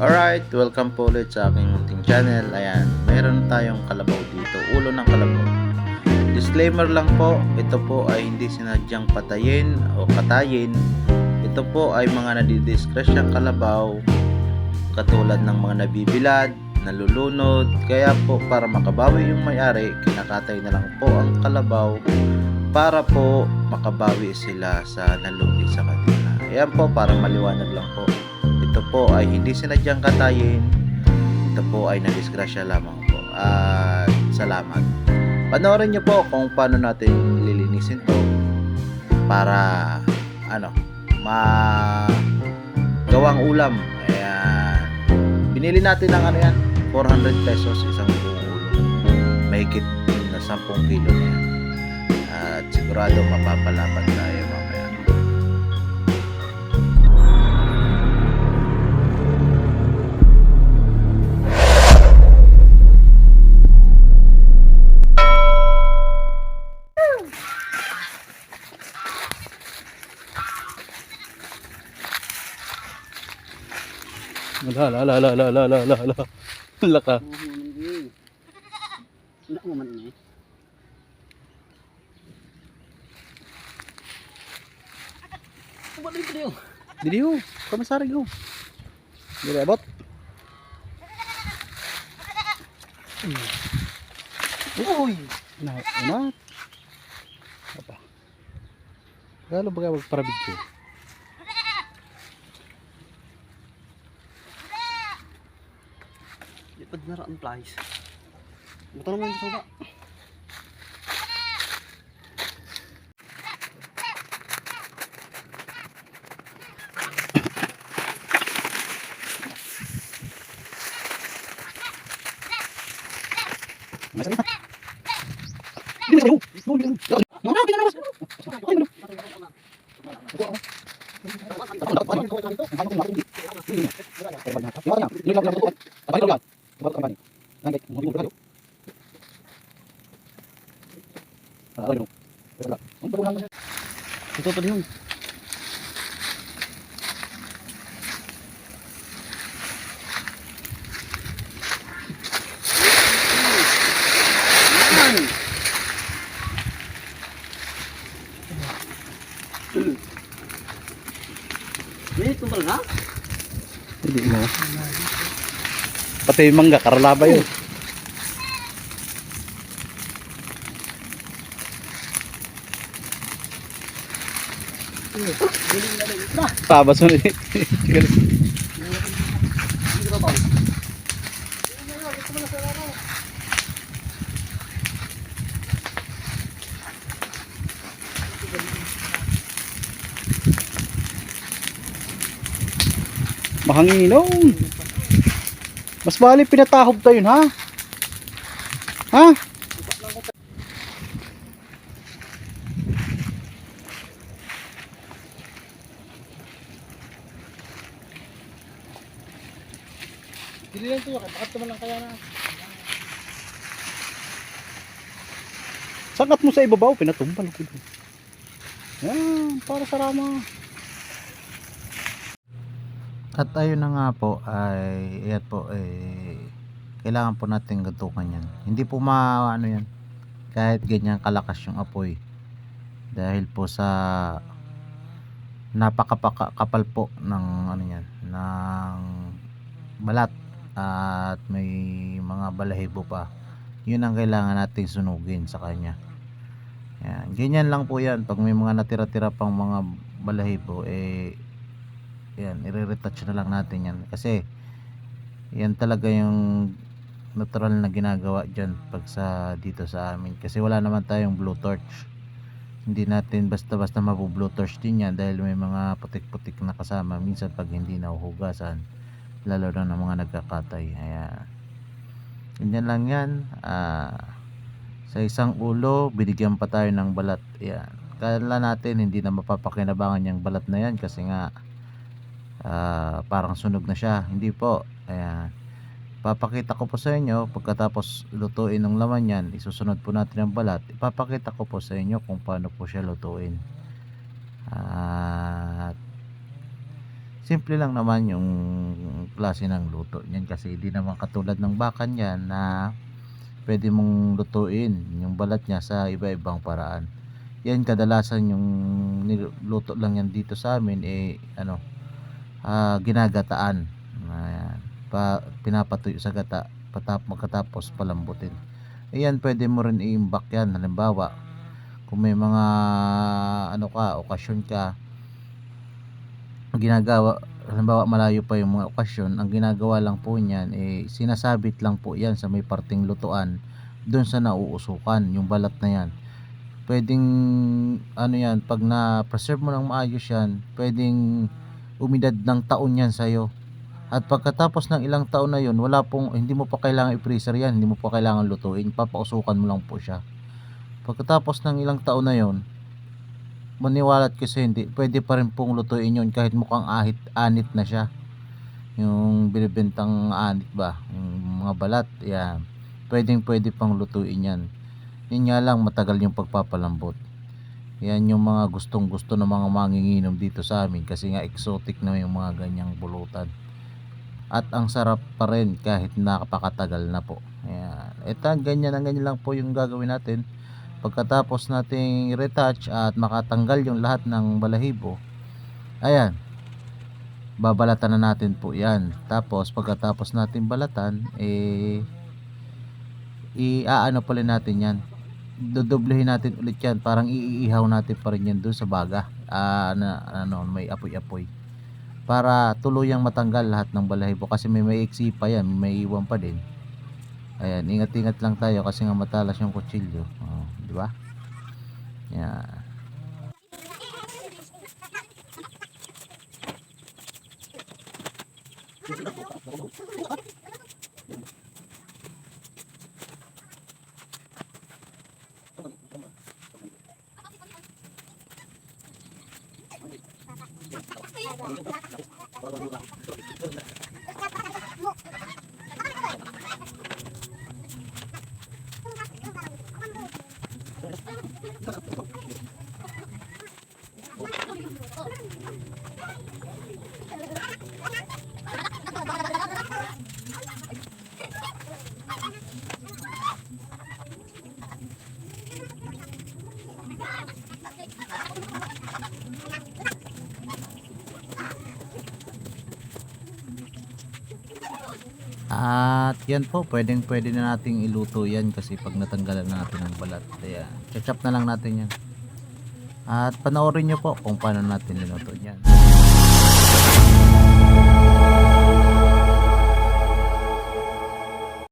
Alright, welcome po ulit sa aking munting channel. Ayan, mayroon tayong kalabaw dito, ulo ng kalabaw. Disclaimer lang po, ito po ay hindi sinadyang patayin o katayin. Ito po ay mga nadidiskrasyang kalabaw katulad ng mga nabibilad, nalulunod. Kaya po para makabawi yung may-ari, kinakatay na lang po ang kalabaw para po makabawi sila sa nalugi sa kanila. Ayan po, para maliwanag lang po. Ito po ay hindi sinadyang katayin. Ito po ay nadisgrasya lamang po. At salamat. Panoorin niyo po kung paano natin lilinisin to para ano, ma gawang ulam. Ayan. Binili natin ng ano yan, 400 pesos isang buong ulo. Mahigit na 10 kilo na yan. At sigurado mapapalaban tayo mamaya. Ala, ala, ala, ala, ala, ala, ala, ala. Ala ka. Mo man ini. Buat itu dia. Didi ho. Kamasari ho. Didi abot. Uy. Na, una. Apa? Galo ba para video? Na ang flies. Motor mo sa ba? Masari na. Didi sa Ito pa din. Ini tumbal na? Hindi mo. Pati yung mangga, karalaba yun. Tabas mo rin. Mahanginom. Mas bali pinatahob tayo ha? Ha? Dili lang to, bakit naman lang kaya na. Sakat mo sa ibabaw, pinatumbal ko doon. Yan, para sa rama. At ayun na nga po ay ayan po eh kailangan po natin gantukan yan. Hindi po ma ano yan kahit ganyan kalakas yung apoy. Dahil po sa napakapal po ng ano yan ng balat at may mga balahibo pa. Yun ang kailangan nating sunugin sa kanya. Yan. Ganyan lang po yan. Pag may mga natira-tira pang mga balahibo eh yan, i-retouch na lang natin yan. Kasi, yan talaga yung natural na ginagawa dyan pag sa dito sa amin. Kasi wala naman tayong blue torch. Hindi natin basta-basta mabu-blue torch din yan dahil may mga putik-putik na kasama. Minsan pag hindi nahuhugasan, lalo na ng mga nagkakatay. Ayan. Ganyan lang yan. Ah, sa isang ulo, binigyan pa tayo ng balat. Yan. Kala natin hindi na mapapakinabangan yung balat na yan kasi nga ah, parang sunog na siya. Hindi po. Ayan. Papakita ko po sa inyo pagkatapos lutuin ng laman yan, isusunod po natin ang balat. Ipapakita ko po sa inyo kung paano po siya lutuin. At simple lang naman yung klase ng luto niyan kasi hindi naman katulad ng bakan yan na pwede mong lutuin yung balat niya sa iba-ibang paraan. Yan kadalasan yung niluto lang yan dito sa amin eh ano ah, ginagataan. Ayan. pa, pinapatuyo sa gata patap, magkatapos palambutin. Ayan pwede mo rin i-imbak yan. Halimbawa kung may mga ano ka okasyon ka ginagawa halimbawa malayo pa yung mga okasyon ang ginagawa lang po niyan eh sinasabit lang po yan sa may parting lutuan doon sa nauusukan yung balat na yan. Pwedeng ano yan pag na preserve mo ng maayos yan pwedeng umidad ng taon yan sa'yo. At pagkatapos ng ilang taon na yun wala pong hindi mo pa kailangan i-freezer yan hindi mo pa kailangan lutuin papausukan mo lang po siya. Pagkatapos ng ilang taon na yun maniwalat kasi hindi. Pwede pa rin pong lutuin yun kahit mukhang ahit anit na siya. Yung binibentang anit ba? Yung mga balat yan. Pwedeng pwede pang lutuin yan. Yun nga lang matagal yung pagpapalambot. Yan yung mga gustong gusto ng mga manginginom dito sa amin kasi nga exotic na yung mga ganyang bulutan. At ang sarap pa rin kahit nakapakatagal na po. Yan. Ito ganyan ang ganyan lang po yung gagawin natin pagkatapos nating retouch at makatanggal yung lahat ng balahibo ayan babalatan na natin po yan. Tapos pagkatapos natin balatan eh iaano pala natin yan. Dodoblehin natin ulit yan. Parang iihaw natin pa rin yan doon sa baga. Ah, na, ano, may apoy-apoy. Para tuluyang matanggal lahat ng balahibo. Kasi may maiksi pa yan. May iwan pa din. Ayan ingat-ingat lang tayo kasi nga matalas yung kutsilyo. Oh, di ba? Yan At yan po, pwedeng pwede na nating iluto yan kasi pag natanggalan na natin ng balat. Kaya, chachap na lang natin yan. At panoorin nyo po kung paano natin niluto yan.